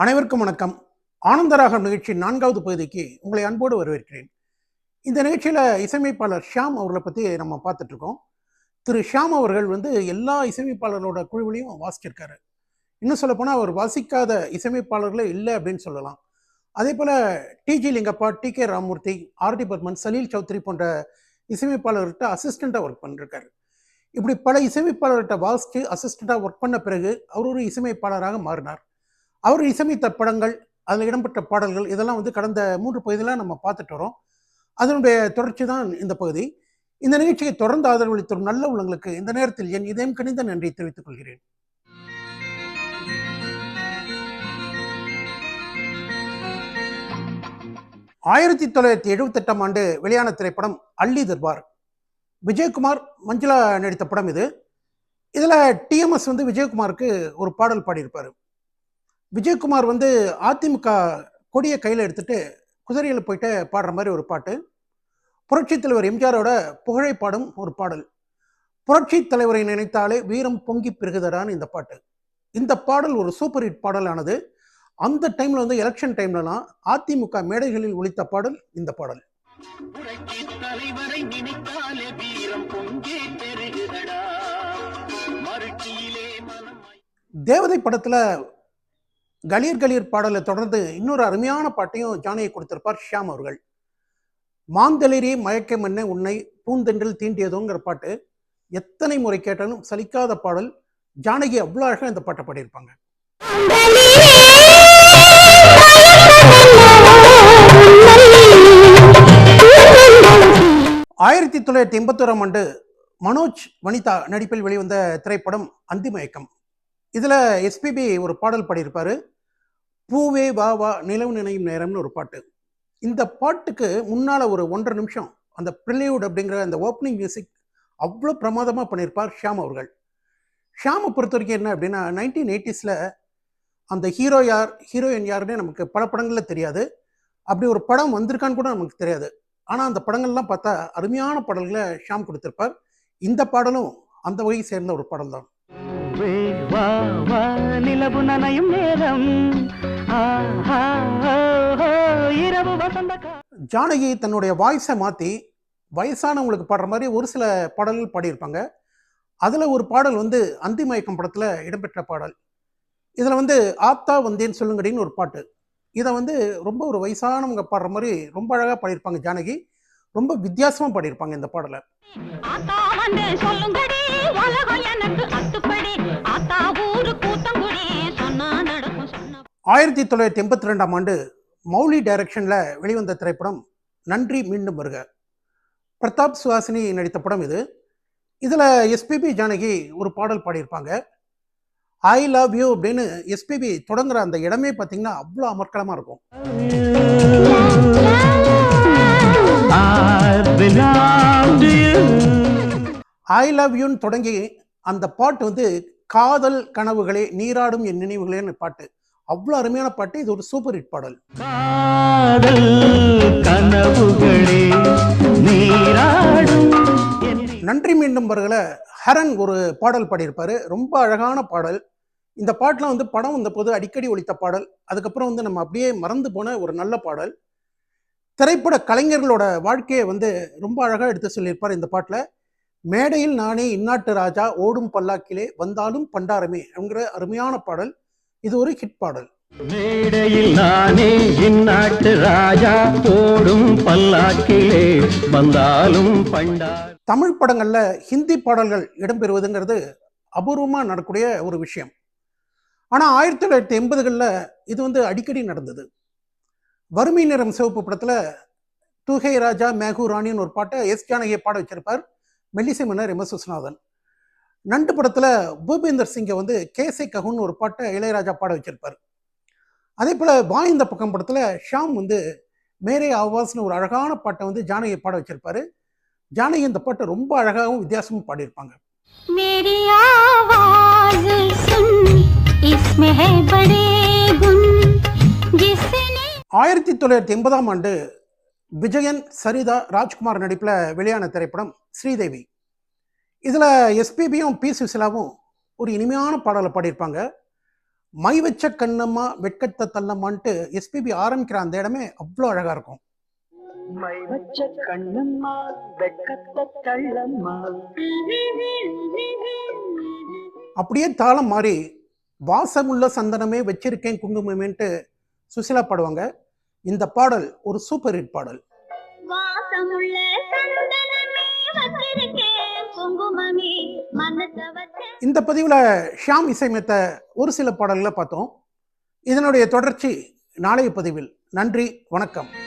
அனைவருக்கும் வணக்கம். ஆனந்தராகம் நிகழ்ச்சி நான்காவது பகுதிக்கு உங்களை அன்போடு வரவேற்கிறேன். இந்த நிகழ்ச்சியில் இசையமைப்பாளர் ஷியாம் அவர்களை பற்றி நம்ம பார்த்துட்ருக்கோம். திரு ஷியாம் அவர்கள் வந்து எல்லா இசையமைப்பாளரோட குழுவிலையும் வாசிச்சிருக்காரு. இன்னும் சொல்லப்போனால் அவர் வாசிக்காத இசையமைப்பாளர்களே இல்லை அப்படின்னு சொல்லலாம். அதே போல் TG Lingappa T K Ramamurthy RD Burman Salil Chowdhury போன்ற இசையமைப்பாளர்கிட்ட அசிஸ்டண்ட்டாக ஒர்க் பண்ணிருக்காரு. இப்படி பல இசையமைப்பாளர்கிட்ட வாசித்து அசிஸ்டண்ட்டாக ஒர்க் பண்ண பிறகு அவர் ஒரு இசையமைப்பாளராக மாறினார். அவர் இசையமைத்த படங்கள் அதில் இடம்பெற்ற பாடல்கள் இதெல்லாம் வந்து கடந்த மூன்று பகுதியில் நம்ம பார்த்துட்டு வரோம். அதனுடைய தொடர்ச்சி தான் இந்த பகுதி. இந்த நிகழ்ச்சியை தொடர்ந்து ஆதரவளித்த நல்ல உள்ளங்களுக்கு இந்த நேரத்தில் என் இதயம் கணிந்த நன்றியை தெரிவித்துக் கொள்கிறேன். ஆயிரத்தி தொள்ளாயிரத்தி எழுபத்தெட்டாம் ஆண்டு வெளியான திரைப்படம் அள்ளி தர்பார். விஜயகுமார் மஞ்சுளா நடித்த படம் இது. இதில் டிஎம்எஸ் வந்து விஜயகுமாருக்கு ஒரு பாடல் பாடியிருப்பார். விஜயகுமார் வந்து அதிமுக கொடியை கையில் எடுத்துட்டு குதிரையில் போயிட்டு பாடுற மாதிரி ஒரு பாட்டு. புரட்சி தலைவர் எம்ஜிஆரோட புகழை பாடும் ஒரு பாடல். புரட்சி தலைவரை நினைத்தாலே வீரம் பொங்கி பெருகுதடான்னு இந்த பாட்டு. இந்த பாடல் ஒரு சூப்பர் ஹிட் பாடலானது. அந்த டைம்ல வந்து எலெக்ஷன் டைம்லலாம் அதிமுக மேடைகளில் ஒலித்த பாடல் இந்த பாடல். புரட்சி தலைவரை நினைத்தாலே வீரம் பொங்கே பெருகுதடா. மறுச்சியிலே மனம் தேவதை படத்துல கலீர் கலீர் பாடலை தொடர்ந்து இன்னொரு அருமையான பாட்டையும் ஜானகி கொடுத்திருப்பார் ஷியாம் அவர்கள். மாந்தளிரே மயக்கம் என்ன உன்னை பூந்தென்றில் தீண்டியதோங்கிற பாட்டு எத்தனை முறை கேட்டாலும் சலிக்காத பாடல். ஜானகி அவ்வளோ அழகாக இந்த பாட்டை பாடியிருப்பாங்க. ஆயிரத்தி தொள்ளாயிரத்தி எண்பத்தோராம் ஆண்டு மனோஜ் வனிதா நடிப்பில் வெளிவந்த திரைப்படம் அந்திமயக்கம். இதில் எஸ்பிபி ஒரு பாடல் பாடியிருப்பார். பூவே வா வா நிலவு நினையும் நேரம்னு ஒரு பாட்டு. இந்த பாட்டுக்கு முன்னால் ஒரு ஒன்றரை நிமிஷம் அந்த ப்ரிலியூட் அப்படிங்கிற அந்த ஓப்பனிங் மியூசிக் அவ்வளோ பிரமாதமாக பண்ணியிருப்பார் ஷியாம் அவர்கள். ஷியாமை பொறுத்த வரைக்கும் என்ன அப்படின்னா நைன்டீன் எயிட்டிஸில் அந்த ஹீரோ யார் ஹீரோயின் யாருன்னே நமக்கு பல படங்களில் தெரியாது. அப்படி ஒரு படம் வந்திருக்கான்னு கூட நமக்கு தெரியாது. ஆனால் அந்த படங்கள்லாம் பார்த்தா அருமையான பாடல்களை ஷியாம் கொடுத்திருப்பார். இந்த பாடலும் அந்த வகையை சேர்ந்த ஒரு பாடல் தான் நிலவு நனையும் நேரம். ஜானகி தன்னுடைய வாய்ஸை மாற்றி வயசானவங்களுக்கு பாடுற மாதிரி ஒரு சில பாடல்கள் பாடியிருப்பாங்க. அதில் ஒரு பாடல் வந்து அந்திமயக்கம் படத்தில் இடம்பெற்ற பாடல். இதில் வந்து ஆத்தா வந்தேன் சொல்லுங்கடின்னு ஒரு பாட்டு. இதை வந்து ரொம்ப ஒரு வயசானவங்க பாடுற மாதிரி ரொம்ப அழகாக பாடியிருப்பாங்க ஜானகி. ரொம்ப வித்தியாசமாக பாடியிருப்பாங்க இந்த பாடலை. சொல்லுங்கடி உலகம் எனக்கு அத்துப்படி. ஆத்தா ஊரு கூத்தங்குடி ஆயிரத்தி தொள்ளாயிரத்தி எண்பத்தி ரெண்டாம் ஆண்டு மௌலி டைரக்ஷனில் வெளிவந்த திரைப்படம் நன்றி மீண்டும் வருக. பிரதாப் சுஹாசினி நடித்த படம் இது. இதில் எஸ்பிபி ஜானகி ஒரு பாடல் பாடியிருப்பாங்க. ஐ லவ் யூ அப்படின்னு எஸ்பிபி தொடங்குற அந்த இடமே பார்த்தீங்கன்னா அவ்வளோ அமர்க்கலமாக இருக்கும். ஐ லவ் யூன்னு தொடங்கி அந்த பாட்டு வந்து காதல் கனவுகளே நீராடும் என் நினைவுகளேன்னு பாட்டு. அவ்வளோ அருமையான பாட்டு. இது ஒரு சூப்பர் ஹிட் பாடல். நன்றி மீண்டும் வருகிற ஹரன் ஒரு பாடல் பாடியிருப்பாரு. ரொம்ப அழகான பாடல். இந்த பாட்டெலாம் வந்து படம் வந்த போது அடிக்கடி ஒலித்த பாடல். அதுக்கப்புறம் வந்து நம்ம அப்படியே மறந்து போன ஒரு நல்ல பாடல். திரைப்பட கலைஞர்களோட வாழ்க்கையை வந்து ரொம்ப அழகாக எடுத்து சொல்லியிருப்பார் இந்த பாட்டில். மேடையில் நானே இந்நாட்டு ராஜா ஓடும் பல்லாக்கிலே வந்தாலும் பண்டாரமே என்கிற அருமையான பாடல். இது ஒரு ஹிட் பாடல். மேடையில் நானே இந்நாட்டு ராஜா போடும் பல்லாக்கிலே வந்தாலும் பண்டார் தமிழ் படங்களில் ஹிந்தி பாடல்கள் இடம்பெறுவதுங்கிறது அபூர்வமாக நடக்கக்கூடிய ஒரு விஷயம். ஆனால் ஆயிரத்தி தொள்ளாயிரத்தி எண்பதுகளில் இது வந்து அடிக்கடி நடந்தது. வறுமை நிறம் சிவப்பு படத்தில் துகை ராஜா மேகு ராணின்னு ஒரு பாட்டை எஸ் ஜானகியை பாட வச்சிருப்பார். மெல்லிசை மன்னர் எம் எஸ் விஸ்வநாதன். நண்டு படத்தில் பூபேந்தர் சிங்கை வந்து கேசை ககுன் ஒரு பாட்டை இளையராஜா பாட வச்சிருப்பார் அதே போல் வா இந்த பக்கம் படத்தில் ஷாம் வந்து மேரே ஆவாஸ்னு ஒரு அழகான பாட்டை வந்து ஜானகியை பாட வச்சிருப்பாரு ஜானகி இந்த பாட்டை ரொம்ப அழகாகவும் வித்தியாசமும் பாடியிருப்பாங்க मेरी आवाज सुन इसमें है बड़े गुण जिसने ஆயிரத்தி தொள்ளாயிரத்தி எண்பதாம் ஆண்டு விஜயன் சரிதா ராஜ்குமார் நடிப்பில் வெளியான திரைப்படம் ஸ்ரீதேவி இதில் எஸ்பிபியும் பி சுசிலாவும் ஒரு இனிமையான பாடலை பாடியிருப்பாங்க. மை வச்ச கண்ணம்மா வெட்கத்தை தள்ளம்மான்ட்டு எஸ்பிபி ஆரம்பிக்கிற அந்த இடமே அவ்வளோ அழகா இருக்கும். மை வச்ச கண்ணம்மா வெட்கத்த தள்ளம்மா. அப்படியே தாளம் மாறி வாசமுள்ள சந்தனமே வச்சிருக்கேன் குங்குமமேன்ட்டு சுசிலா பாடுவாங்க. இந்த பாடல் ஒரு சூப்பர் ஹிட் பாடல். வாசமுள்ள சந்தனமே வச்சிருக்கேன் இந்த பதிவில் ஷியாம் இசையமைத்த ஒரு சில பாடல்களை பார்த்தோம். இதனுடைய தொடர்ச்சி நாளைய பதிவில். நன்றி வணக்கம்.